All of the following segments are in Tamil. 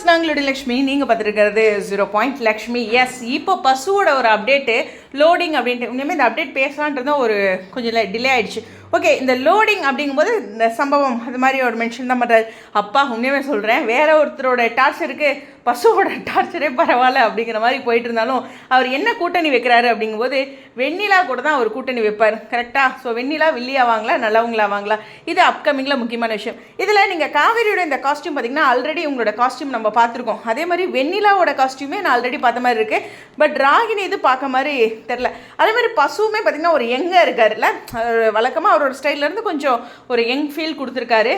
வியூவர்ஸ் நாங்களுடைய லக்ஷ்மி நீங்கள் பார்த்துருக்கிறது ஜீரோ பாயிண்ட் லக்ஷ்மி எஸ் இப்போ பசுவோட ஒரு அப்டேட்டு லோடிங் அப்படின்ட்டு இனிமேல் இந்த அப்டேட் பேசலான்றது ஒரு கொஞ்சம் டிலே ஆயிடுச்சு. ஓகே இந்த லோடிங் அப்படிங்கும்போது இந்த சம்பவம் அது மாதிரி ஒரு மென்ஷன் தான் பண்ணுறாரு அப்பா உண்மையுமே சொல்கிறேன் வேற ஒருத்தரோட டார்ச்சருக்கு பசுவோட டார்ச்சரே பரவாயில்ல அப்படிங்கிற மாதிரி போயிட்டு இருந்தாலும் அவர் என்ன கூட்டணி வைக்கிறாரு அப்படிங்கும்போது வெண்ணிலா கூட தான் அவர் கூட்டணி வைப்பார். கரெக்டாக ஸோ வெண்ணிலா வில்லியா வாங்கலாம் நல்லவங்களா வாங்கலாம் இது அப்கமிங்கில் முக்கியமான விஷயம். இதில் நீங்கள் காவேரியோட இந்த காஸ்டியூம் பார்த்தீங்கன்னா ஆல்ரெடி உங்களோட காஸ்டியூம் நம்ம பார்த்துருக்கோம். அதே மாதிரி வெண்ணிலாவோட காஸ்டியூமே நான் ஆல்ரெடி பார்த்த மாதிரி இருக்குது பட் ராகினி இது பார்க்க மாதிரி தெரில அதே மாதிரி பசுவுமே பார்த்தீங்கன்னா ஒரு யங்காக இருக்காருல்ல வழக்கமாக அவரோட ஸ்டைல்லேருந்து கொஞ்சம் ஒரு யங் ஃபீல் கொடுத்துருக்காரு.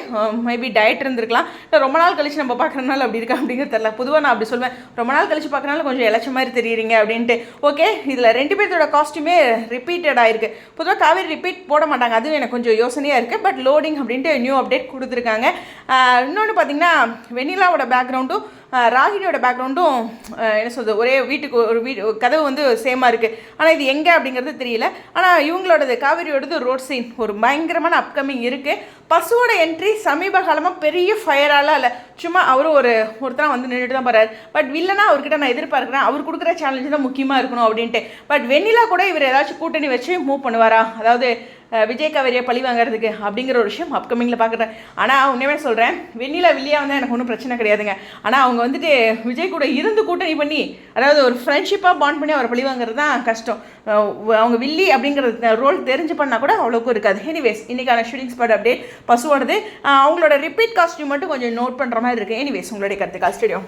மேபி டயட் இருந்திருக்கலாம். இல்லை ரொம்ப நாள் கழிச்சு நம்ம பார்க்குறதுனால அப்படி இருக்கா அப்படிங்கிறது தெரில பொதுவாக நான் அப்படி சொல்வேன். ரொம்ப நாள் கழிச்சு பார்க்கறனால கொஞ்சம் இளைச்ச மாதிரி தெரியுறீங்க அப்படின்ட்டு. ஓகே இதில் ரெண்டு பேர்த்தோட காஸ்ட்யூமே ரிப்பீட்டட் ஆயிருக்கு. பொதுவாக காவேரி ரிப்பீட் போட மாட்டாங்க. அதுவும் எனக்கு கொஞ்சம் யோசனையாக இருக்குது பட் லோடிங் அப்படின்ட்டு நியூ அப்டேட் கொடுத்துருக்காங்க. இன்னொன்று பார்த்தீங்கன்னா வெண்ணிலாவோட பேக்ரவுண்டும் ராகினியோட பேக்ரவுண்டும் என்ன சொல்றது ஒரே வீட்டுக்கு ஒரு வீடு கதவு வந்து சேமாக இருக்குது ஆனால் இது எங்கே அப்படிங்கிறது தெரியல. ஆனால் இவங்களோடது காவேரியோடது ரோட் சீன் ஒரு பயங்கரமான அப்கமிங் இருக்குது பசுவோட என்ட்ரி சமீப காலமாக பெரிய ஃபயராலாம் இல்லை. சும்மா அவரும் ஒரு ஒருத்தராக வந்து நின்றுட்டு தான் போகிறார் பட் வில்லனா அவர்கிட்ட நான் எதிர்பார்க்குறேன். அவர் கொடுக்குற சேலஞ்சு தான் முக்கியமாக இருக்கணும் அப்படின்ட்டு. பட் வெண்ணிலா கூட இவர் ஏதாச்சும் கூட்டணி வச்சு மூவ் பண்ணுவாரா? அதாவது விஜய் காவேரியை பழி வாங்குறதுக்கு அப்படிங்கிற ஒரு விஷயம் அப்கமிங்கில் பார்க்குறேன். ஆனால் உண்மையுமே சொல்கிறேன் வெண்ணிலா வில்லியா வந்து எனக்கு ஒன்றும் பிரச்சனை கிடையாதுங்க. ஆனால் அவங்க வந்துட்டு விஜய் கூட இருந்து கூட்டணி பண்ணி அதாவது ஒரு ஃப்ரெண்ட்ஷிப்பாக பாண்ட் பண்ணி அவரை பழி வாங்குறது தான் கஷ்டம். அவங்க வில்லி அப்படிங்கிற ரோல் தெரிஞ்சு பண்ணால் கூட அவ்வளோக்கும் இருக்காது. எனிவேஸ் இன்றைக்கான ஷூட்டிங் ஸ்பாட் அப்டேட் பசுவோடது. அவங்களோட ரிப்பீட் காஸ்ட்யூம் மட்டும் கொஞ்சம் நோட் பண்ணுற மாதிரி இருக்குது எனிவேஸ் உங்களுடைய கருத்துக்கால் ஸ்டேடியம்